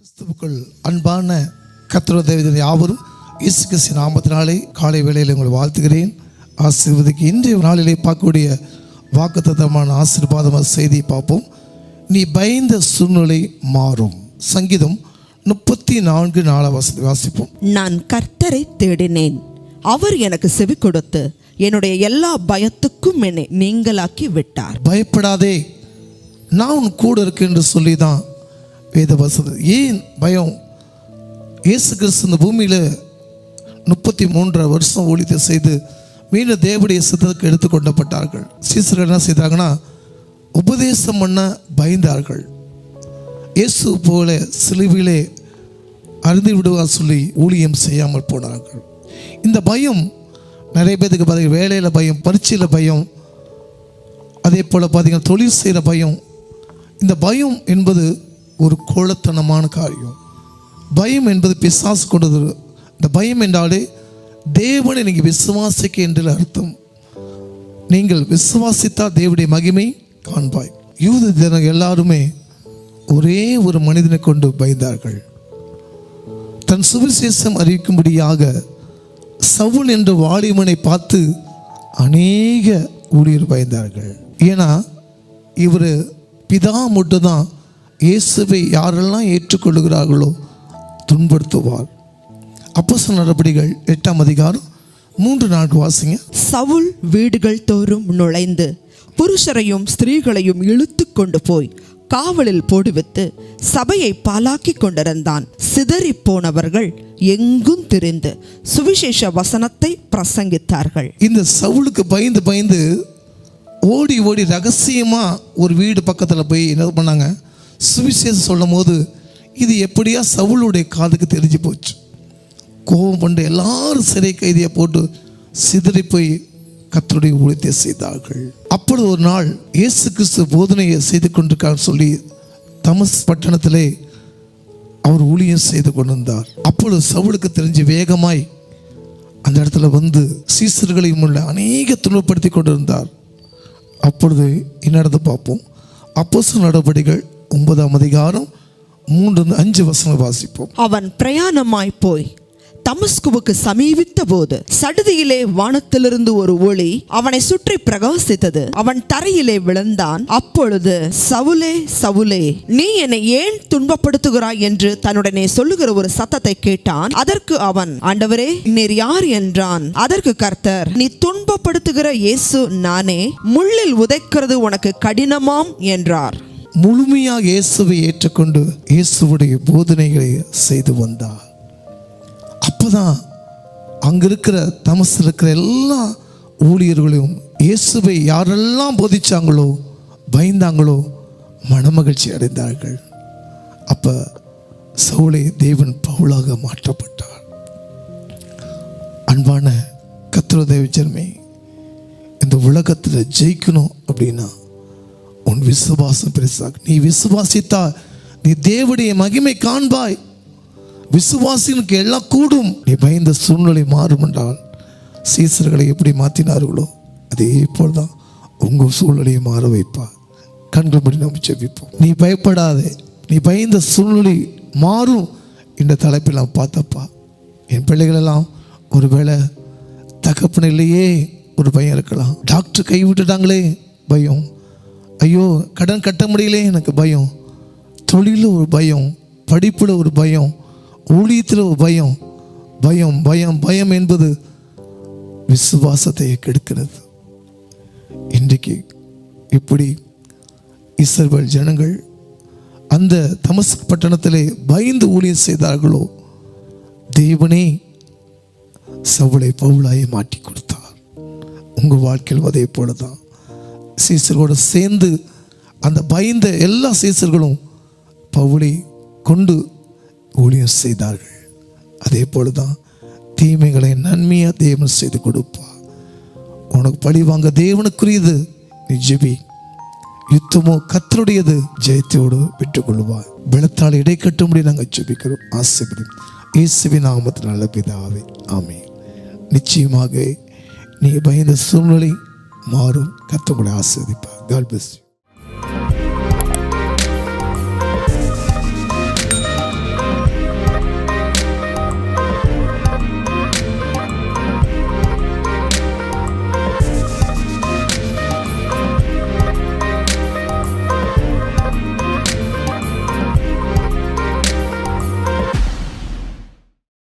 கிறிஸ்துவுக்குள் அன்பான கத்திர தேவதை யாவரும் இயேசு கிறிஸ்து நாமத்தினாலே காலை வேளையில் உங்களை வாழ்த்துகிறேன். ஆசீர்வதிக்கு இன்றைய நாளிலே பார்க்கக்கூடிய வாக்குத்தத்தமான ஆசீர்வாதமான செய்தியை பார்ப்போம். நீ பயந்த சூழ்நிலை மாறும். சங்கீதம் முப்பத்தி நான்கு நாளை வாசி வாசிப்போம். நான் கர்த்தரை தேடினேன். அவர் எனக்கு செவி கொடுத்து என்னுடைய எல்லா பயத்துக்கும் என்னை நீங்களாக்கி விட்டார். பயப்படாதே. நான் உன் கூட இருக்கேன் என்று சொல்லி தான் வேத வசதி. ஏன் பயம்? இயேசு கிறிஸ்து இந்த பூமியில் முப்பத்தி மூன்றரை வருஷம் ஊழியத்தை செய்து மீண்டும் தேவடைய சித்தத்துக்கு எடுத்துக்கொண்டப்பட்டார்கள் சீசர்கள் என்ன செய்தாங்கன்னா உபதேசம் பண்ண பயந்தார்கள். இயேசு போல சிலுவிலே அருந்து விடுவார் சொல்லி ஊழியம் செய்யாமல் போனார்கள். இந்த பயம் நிறைய பேருக்கு பார்த்தீங்கன்னா வேலையில் பயம் பரீட்சையில் பயம் அதே போல் பார்த்தீங்கன்னா தொழில் செய்கிற பயம். இந்த பயம் என்பது ஒரு கோழத்தனமான காரியம். பயம் என்பது பிசாசு கொண்டது. இந்த பயம் என்றாலே தேவனை நீங்கள் விசுவாசிக்க என்று அர்த்தம். நீங்கள் விசுவாசித்தால் தேவனுடைய மகிமை காண்பாய். யூத ஜனங்கள் எல்லாருமே ஒரே ஒரு மனிதனை கொண்டு பயந்தார்கள். தன் சுவிசேஷம் அறிவிக்கும்படியாக சவுல் என்ற வாலிமனை பார்த்து அநேக ஊழியர் பயந்தார்கள். ஏன்னா இவர் பிதா மட்டும்தான் இயேசுவை யாரெல்லாம் ஏற்றுக்கொள்ளுகிறார்களோ துன்படுத்துவார் அப்போஸ்தல நடபடிகள் எட்டாம் அதிகாரம் மூன்று நான்கு வாசிங்க. சவுல் வீடுகள் தோறும் நுழைந்து புருஷரையும் ஸ்திரீகளையும் இழுத்து கொண்டு போய் காவலில் போடுவித்து சபையை பாலாக்கி கொண்டிருந்தான். சிதறி போனவர்கள் எங்கும் திரிந்து சுவிசேஷ வசனத்தை பிரசங்கித்தார்கள். இந்த சவுலுக்கு பயந்து பயந்து ஓடி ஓடி ரகசியமா ஒரு வீடு பக்கத்தில் போய் என்ன பண்ணாங்க? சுவிசேஷம் சொல்லும் போது இது எப்படியா சவுளுடைய காதுக்கு தெரிஞ்சு போச்சு. கோபம் கொண்டு எல்லாரும் சிறை கைதியை போட்டு சிதறி போய் கத்தருடைய ஊழியத்தை செய்தார்கள். அப்பொழுது ஒரு நாள் இயேசு கிறிஸ்து போதனையை செய்து கொண்டிருக்கான்னு சொல்லி தமஸ் பட்டணத்திலே அவர் ஊழியம் செய்து கொண்டிருந்தார். அப்பொழுது சவுளுக்கு தெரிஞ்சு வேகமாய் அந்த இடத்துல வந்து சீசர்களையும் உள்ள அநேக துன்பப்படுத்தி கொண்டிருந்தார். அப்பொழுது என்ன நடந்து பார்ப்போம்? அப்போஸ்தல நடவடிக்கைகள் ஒன்பதாம் அதிகாரம் மூன்று அஞ்சு வசனம் வாசிப்போம். அவன் பிரயாணமாய் போய் தமஸ்குவுக்கு சமீபித்த போது சடுதியிலே வானத்திலிருந்து ஒரு ஒளி அவனை சுற்றி பிரகாசித்தது. அவன் தரையிலே விழுந்தான். அப்பொழுது சவுலே சவுலே நீ என்னை ஏன் துன்பப்படுத்துகிறாய்? என்று தன்னுடனே சொல்லுகிற ஒரு சத்தத்தை கேட்டான். அதற்கு அவன் ஆண்டவரே நீர் யார் என்றான். அதற்கு கர்த்தர் நீ துன்பப்படுத்துகிற இயேசு நானே. முள்ளில் உதைக்கிறது உனக்கு கடினமாம் என்றார். முழுமையாக இயேசுவை ஏற்றுக்கொண்டு இயேசுவுடைய போதனைகளை செய்து வந்தார். அப்போதான் அங்கே இருக்கிற தமசில் இருக்கிற எல்லா ஊழியர்களையும் இயேசுவை யாரெல்லாம் போதிச்சாங்களோ பயந்தாங்களோ மனமகிழ்ச்சி அடைந்தார்கள். அப்போ சவுளை தேவன் பவுலாக மாற்றப்பட்டார். அன்பான கத்திர ஜென்மை இந்த உலகத்தில் ஜெயிக்கணும் அப்படின்னா உன் விசுவாசம் பெருசாக. நீ விசுவாசித்தா நீ தேவடைய மகிமை காண்பாய். விசுவாசினுக்கு எல்லாம் கூடும். நீ பயந்த சூழ்நிலை மாறும் என்றால் சீசர்களை எப்படி மாற்றினார்களோ அதே போல்தான் உங்கள் சூழ்நிலையை மாற வைப்பா கண்கள் படி நம்ம செவிப்போம் நீ பயப்படாதே. நீ பயந்த சூழ்நிலை மாறும். இந்த தலைப்பில் நான் பார்த்தப்பா என் பிள்ளைகளெல்லாம் ஒருவேளை தகப்பன இல்லையே ஒரு பயம் இருக்கலாம். டாக்டர் கை விட்டுட்டாங்களே பயம். ஐயோ கடன் கட்ட முடியலே எனக்கு பயம். தொழிலில் ஒரு பயம் படிப்பில் ஒரு பயம் ஊழியத்தில் ஒரு பயம். பயம் பயம் பயம் என்பது விசுவாசத்தை கெடுக்கிறது. இன்றைக்கு இப்படி இஸ்ரவேல் ஜனங்கள் அந்த தமஸ் பட்டணத்திலே பயந்து ஊழியம் செய்தார்களோ தேவனே சவுளை பவுலாயை மாட்டி கொடுத்தார். உங்கள் வாழ்க்கையில் அதே போல தான் சீசர்களோடு சேர்ந்து அந்த பயந்த எல்லா சீசர்களும் பவுளை கொண்டு ஊழியம் செய்தார்கள். அதே போல தான் தீமைகளை நன்மையாக தேவன் செய்து கொடுப்பார். உனக்கு பழி வாங்க தேவனுக்குரியது. நீ ஜெபி. யுத்தமோ கத்தருடையது ஜெயத்தோடு விட்டுக்கொள்வார். பலத்தால் இடை கட்டும்படி நாங்கள் ஜெபிக்கிறோம். ஆசைப்படும் இயேசுவின் நாமத்தில் நல்ல பிதாவே. ஆமே நிச்சயமாக நீ பயந்த சூழ்நிலை மாறும். கத்தவங்களை ஆஸ்வதிப்பார் காட் பிளஸ் யூ